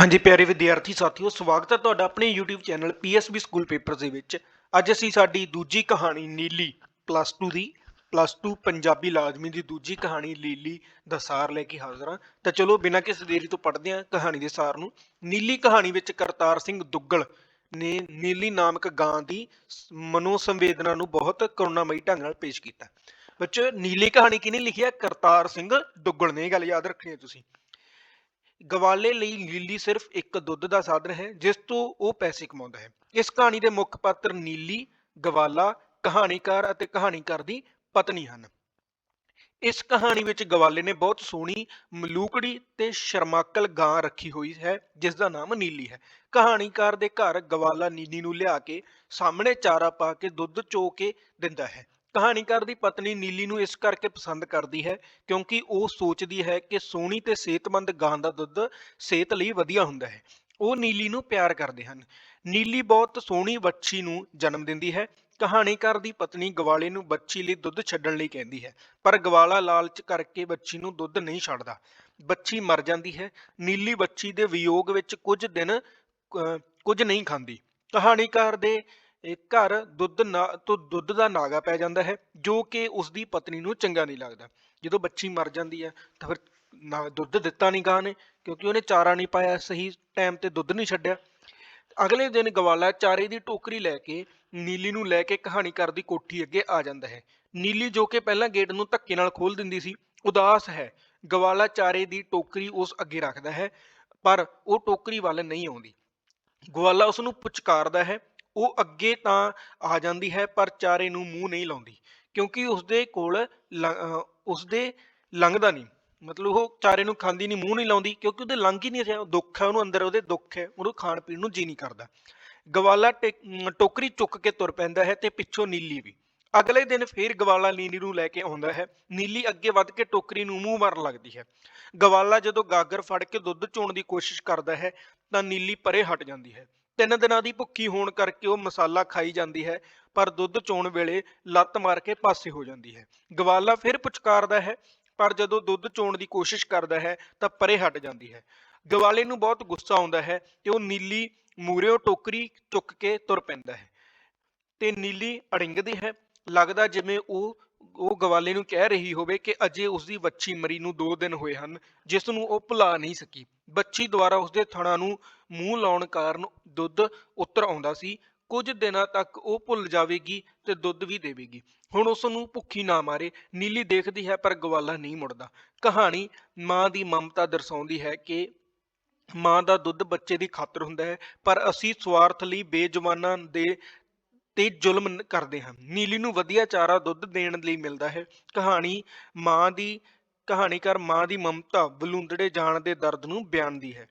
ਹਾਂਜੀ ਪਿਆਰੇ ਵਿਦਿਆਰਥੀ ਸਾਥੀਓ, ਸਵਾਗਤ ਹੈ ਤੁਹਾਡਾ ਆਪਣੇ YouTube channel PSB school papers ਦੇ ਵਿੱਚ। ਅੱਜ ਅਸੀਂ ਸਾਡੀ ਦੂਜੀ ਕਹਾਣੀ ਨੀਲੀ ਪਲੱਸ 2 ਦੀ ਪਲੱਸ 2 ਪੰਜਾਬੀ ਲਾਜ਼ਮੀ ਦੀ ਦੂਜੀ ਕਹਾਣੀ ਲੀਲੀ ਦਾ ਸਾਰ ਲੈ ਕੇ ਹਾਜ਼ਰ ਹਾਂ। ਤਾਂ ਚਲੋ ਬਿਨਾਂ ਕਿਸੇ ਦੇਰੀ ਤੋਂ ਪੜ੍ਹਦੇ ਹਾਂ ਕਹਾਣੀ ਦੇ ਸਾਰ ਨੂੰ। ਨੀਲੀ ਕਹਾਣੀ ਵਿੱਚ ਕਰਤਾਰ ਸਿੰਘ ਦੁੱਗਲ ਨੇ ਨੀਲੀ ਨਾਮਕ ਗਾਂ ਦੀ ਸ- ਮਨੋ ਸੰਵੇਦਨਾ ਨੂੰ ਬਹੁਤ ਕਰੁਣਾਮਈ ਢੰਗ ਨਾਲ ਪੇਸ਼ ਕੀਤਾ। ਬੱਚੋ ਨੀਲੀ ਕਹਾਣੀ ਕਿਹਨੇ ਲਿਖੀ ਹੈ? ਕਰਤਾਰ ਸਿੰਘ ਦੁੱਗਲ ਨੇ। ਇਹ ਗੱਲ ਯਾਦ ਰੱਖਣੀ ਹੈ ਤੁਸੀਂ। ਗਵਾਲੇ ਲਈ ਨੀਲੀ ਸਿਰਫ ਇੱਕ ਦੁੱਧ ਦਾ ਸਾਧਨ ਹੈ, ਜਿਸ ਤੋਂ ਉਹ ਪੈਸੇ ਕਮਾਉਂਦਾ ਹੈ। ਇਸ ਕਹਾਣੀ ਦੇ ਮੁੱਖ ਪਾਤਰ ਨੀਲੀ, ਗਵਾਲਾ, ਕਹਾਣੀਕਾਰ ਅਤੇ ਕਹਾਣੀਕਾਰ ਦੀ ਪਤਨੀ ਹਨ। ਇਸ ਕਹਾਣੀ ਵਿੱਚ ਗਵਾਲੇ ਨੇ ਬਹੁਤ ਸੋਹਣੀ, ਮਲੂਕੜੀ ਤੇ ਸ਼ਰਮਾਕਲ ਗਾਂ ਰੱਖੀ ਹੋਈ ਹੈ, ਜਿਸ ਦਾ ਨਾਮ ਨੀਲੀ ਹੈ। ਕਹਾਣੀਕਾਰ ਦੇ ਘਰ ਗਵਾਲਾ ਨੀਲੀ ਨੂੰ ਲਿਆ ਕੇ ਸਾਹਮਣੇ ਚਾਰਾ ਪਾ ਕੇ ਦੁੱਧ ਚੋ ਕੇ ਦਿੰਦਾ ਹੈ। ਕਹਾਣੀਕਾਰ ਦੀ ਪਤਨੀ ਨੀਲੀ ਨੂੰ ਇਸ ਕਰਕੇ ਪਸੰਦ ਕਰਦੀ ਹੈ ਕਿਉਂਕਿ ਉਹ ਸੋਚਦੀ ਹੈ ਕਿ ਸੋਹਣੀ ਤੇ ਸਿਹਤਮੰਦ ਗਾਂ ਦਾ ਦੁੱਧ ਸਿਹਤ ਲਈ ਵਧੀਆ ਹੁੰਦਾ ਹੈ। ਉਹ ਨੀਲੀ ਨੂੰ ਪਿਆਰ ਕਰਦੇ ਹਨ। ਨੀਲੀ ਬਹੁਤ ਸੋਹਣੀ ਵੱਛੀ ਨੂੰ ਜਨਮ ਦਿੰਦੀ ਹੈ। ਕਹਾਣੀਕਾਰ ਦੀ ਪਤਨੀ ਗਵਾਲੇ ਨੂੰ ਬੱਚੀ ਲਈ ਦੁੱਧ ਛੱਡਣ ਲਈ ਕਹਿੰਦੀ ਹੈ ਪਰ ਗਵਾਲਾ ਲਾਲਚ ਕਰਕੇ ਬੱਚੀ ਨੂੰ ਦੁੱਧ ਨਹੀਂ ਛੱਡਦਾ। ਬੱਚੀ ਮਰ ਜਾਂਦੀ ਹੈ। ਨੀਲੀ ਬੱਚੀ ਦੇ ਵਿਯੋਗ ਵਿੱਚ ਕੁਝ ਦਿਨ ਅਹ, ਕੁਝ ਨਹੀਂ ਖਾਂਦੀ। ਕਹਾਣੀਕਾਰ ਦੇ ਘਰ ਦੁੱਧ ਨਾ, ਤੋਂ ਦੁੱਧ ਦਾ ਨਾਗਾ ਪੈ ਜਾਂਦਾ ਹੈ, ਜੋ ਕਿ ਉਸ ਦੀ ਪਤਨੀ ਨੂੰ ਚੰਗਾ ਨਹੀਂ ਲੱਗਦਾ। ਜਦੋਂ ਬੱਚੀ ਮਰ ਜਾਂਦੀ ਹੈ, ਤਾਂ ਫਿਰ ਨਾ, ਦੁੱਧ ਦਿੱਤਾ ਨਹੀਂ ਗਾਂ ਨੇ, ਕਿਉਂਕਿ ਉਹਨੇ ਚਾਰਾ ਨਹੀਂ ਪਾਇਆ, ਸਹੀ ਟਾਈਮ ਤੇ ਦੁੱਧ ਨਹੀਂ ਛੱਡਿਆ। ਅਗਲੇ ਦਿਨ ਗਵਾਲਾ ਚਾਰੇ ਦੀ ਟੋਕਰੀ ਲੈ ਕੇ, ਨੀਲੀ ਨੂੰ ਲੈ ਕੇ ਕਹਾਣੀਕਾਰ ਦੀ ਕੋਠੀ ਅੱਗੇ ਆ ਜਾਂਦਾ ਹੈ। ਨੀਲੀ ਜੋ ਕਿ ਪਹਿਲਾਂ ਗੇਟ ਨੂੰ ਧੱਕੇ ਨਾਲ ਖੋਲ ਦਿੰਦੀ ਸੀ, ਉਦਾਸ ਹੈ। ਗਵਾਲਾ ਚਾਰੇ ਦੀ ਟੋਕਰੀ ਉਸ ਅੱਗੇ ਰੱਖਦਾ ਹੈ, ਪਰ ਉਹ ਟੋਕਰੀ ਵੱਲ ਨਹੀਂ ਆਉਂਦੀ। ਗਵਾਲਾ ਉਸ ਨੂੰ ਪੁਚਕਾਰਦਾ ਹੈ ਉਹ ਅੱਗੇ ਤਾਂ ਆ ਜਾਂਦੀ ਹੈ, ਪਰ ਚਾਰੇ ਨੂੰ ਮੂੰਹ ਨਹੀਂ ਲਾਉਂਦੀ, ਕਿਉਂਕਿ ਉਸਦੇ ਕੋਲ ਲ- ਉਸਦੇ ਲੰਘਦਾ ਨਹੀਂ। ਮਤਲਬ ਉਹ ਚਾਰੇ ਨੂੰ ਖਾਂਦੀ ਨਹੀਂ, ਮੂੰਹ ਨਹੀਂ ਲਾਉਂਦੀ, ਕਿਉਂਕਿ ਉਹਦੇ ਲੰਘ ਹੀ ਨਹੀਂ ਰਿਹਾ, ਉਹ ਦੁੱਖ ਹੈ, ਉਹਨੂੰ ਅੰਦਰ ਉਹਦੇ ਦੁੱਖ ਹੈ, ਉਹਨੂੰ ਖਾਣ ਪੀਣ ਨੂੰ ਜੀ ਨਹੀਂ ਕਰਦਾ। ਗਵਾਲਾ ਟੇ- ਟੋਕਰੀ ਚੁੱਕ ਕੇ ਤੁਰ ਪੈਂਦਾ ਹੈ ਤੇ ਪਿੱਛੋਂ ਨੀਲੀ ਵੀ। ਅਗਲੇ ਦਿਨ ਫੇਰ ਗਵਾਲਾ ਨੀਲੀ ਨੂੰ ਲੈ ਕੇ ਆਉਂਦਾ ਹੈ। ਨੀਲੀ ਅੱਗੇ ਵੱਧ ਕੇ ਟੋਕਰੀ ਨੂੰ ਮੂੰਹ ਮਾਰਨ ਲੱਗਦੀ ਹੈ। ਗਵਾਲਾ ਜਦੋਂ ਗਾਗਰ ਫੜ ਕੇ ਦੁੱਧ ਚੋਣ ਦੀ ਕੋਸ਼ਿਸ਼ ਕਰਦਾ ਹੈ, ਤਾਂ ਨੀਲੀ ਪਰੇ ਹਟ ਜਾਂਦੀ ਹੈ। ਤਿੰਨ ਦਿਨਾਂ ਦੀ ਭੁੱਖੀ ਹੋਣ ਕਰਕੇ ਉਹ ਮਸਾਲਾ ਖਾਈ ਜਾਂਦੀ ਹੈ, ਪਰ ਦੁੱਧ ਚੋਣ ਵੇਲੇ ਲੱਤ ਮਾਰ ਕੇ ਪਾਸੇ ਹੋ ਜਾਂਦੀ ਹੈ। ਗਵਾਲਾ ਫਿਰ ਪੁਚਕਾਰਦਾ ਹੈ, ਪਰ ਜਦੋਂ ਦੁੱਧ ਚੋਣ ਦੀ ਕੋਸ਼ਿਸ਼ ਕਰਦਾ ਹੈ, ਤਾਂ ਪਰੇ ਹਟ ਜਾਂਦੀ ਹੈ। ਗਵਾਲੇ ਨੂੰ ਬਹੁਤ ਗੁੱਸਾ ਆਉਂਦਾ ਹੈ ਤੇ ਉਹ ਨੀਲੀ ਮੂਰਿਓ ਟੋਕਰੀ ਚੁੱਕ ਕੇ ਤੁਰ ਪੈਂਦਾ ਹੈ ਤੇ ਨੀਲੀ ਅੜਿੰਗਦੀ ਹੈ। ਲੱਗਦਾ ਜਿਵੇਂ ਉਹ ਉਹ ਗਵਾਲੇ ਨੂੰ ਕਹਿ ਰਹੀ ਹੋਵੇ ਕਿ ਅਜੇ ਉਸ ਦੀ ਵੱਛੀ ਮਰੀ ਨੂੰ 2 ਦਿਨ ਹੋਏ ਹਨ, ਜਿਸ ਨੂੰ ਉਹ ਭੁਲਾ ਨਹੀਂ ਸਕੀ। ਬੱਚੀ ਦੁਆਰਾ ਉਸਦੇ ਥਣਾ ਨੂੰ ਮੂੰਹ ਲਾਉਣ ਕਾਰਨ ਦੁੱਧ ਉੱਤਰ ਆਉਂਦਾ ਸੀ। ਕੁਝ ਦਿਨਾਂ ਤੱਕ ਉਹ ਭੁੱਲ ਜਾਵੇਗੀ ਤੇ ਦੁੱਧ ਵੀ ਦੇਵੇਗੀ। ਹੁਣ ਉਸ ਨੂੰ ਭੁੱਖੀ ਨਾ ਮਾਰੇ, ਨੀਲੀ ਦੇਖਦੀ ਹੈ ਪਰ ਗਵਾਲਾ ਨਹੀਂ ਮੁੜਦਾ। ਕਹਾਣੀ ਮਾਂ ਦੀ ਮਮਤਾ ਦਰਸਾਉਂਦੀ ਹੈ ਕਿ ਮਾਂ ਦਾ ਦੁੱਧ ਬੱਚੇ ਦੀ ਖਾਤਰ ਹੁੰਦਾ ਹੈ, ਪਰ ਅਸੀਂ ਸਵਾਰਥ ਲਈ ਬੇਜਵਾਨਾਂ ਦੇ ਤੇ ਜ਼ੁਲਮ ਕਰਦੇ ਹਨ। ਨੀਲੀ ਨੂੰ ਵਧੀਆ ਚਾਰਾ ਦੁੱਧ ਦੇਣ ਲਈ ਮਿਲਦਾ ਹੈ। ਕਹਾਣੀ ਮਾਂ ਦੀ, ਕਹਾਣੀਕਾਰ ਮਾਂ ਦੀ ਮਮਤਾ ਬਲੂੰਦੜੇ ਜਾਣ ਦੇ ਦਰਦ ਨੂੰ ਬਿਆਨਦੀ ਹੈ।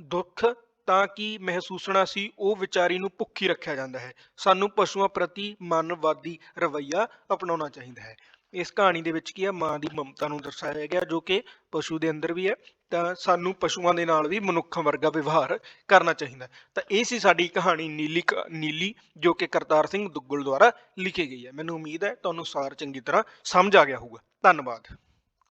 ਦੁੱਖ ਤਾਂ ਕੀ ਮਹਿਸੂਸਣਾ ਸੀ, ਉਹ ਵਿਚਾਰੀ ਨੂੰ ਭੁੱਖੀ ਰੱਖਿਆ ਜਾਂਦਾ ਹੈ। ਸਾਨੂੰ ਪਸ਼ੂਆਂ ਪ੍ਰਤੀ ਮਨਵਾਦੀ ਰਵੱਈਆ ਅਪਣਾਉਣਾ ਚਾਹੀਦਾ ਹੈ। ਇਸ ਕਹਾਣੀ ਦੇ ਵਿੱਚ ਕੀ ਹੈ, ਮਾਂ ਦੀ ਮਮਤਾ ਨੂੰ ਦਰਸਾਇਆ ਗਿਆ ਜੋ ਕਿ ਪਸ਼ੂ ਦੇ ਅੰਦਰ ਵੀ ਹੈ, ਤਾਂ ਸਾਨੂੰ ਪਸ਼ੂਆਂ ਦੇ ਨਾਲ ਵੀ ਮਨੁੱਖਾਂ ਵਰਗਾ ਵਿਵਹਾਰ ਕਰਨਾ ਚਾਹੀਦਾ ਤਾਂ ਇਹ ਸੀ ਸਾਡੀ ਕਹਾਣੀ ਨੀਲੀ ਕ- ਨੀਲੀ, ਜੋ ਕਿ ਕਰਤਾਰ ਸਿੰਘ ਦੁੱਗਲ ਦੁਆਰਾ ਲਿਖੀ ਗਈ ਹੈ। ਮੈਨੂੰ ਉਮੀਦ ਹੈ, ਤੁਹਾਨੂੰ ਸਾਰ ਚੰਗੀ ਤਰ੍ਹਾਂ ਸਮਝ ਆ ਗਿਆ ਹੋਊਗਾ। ਧੰਨਵਾਦ।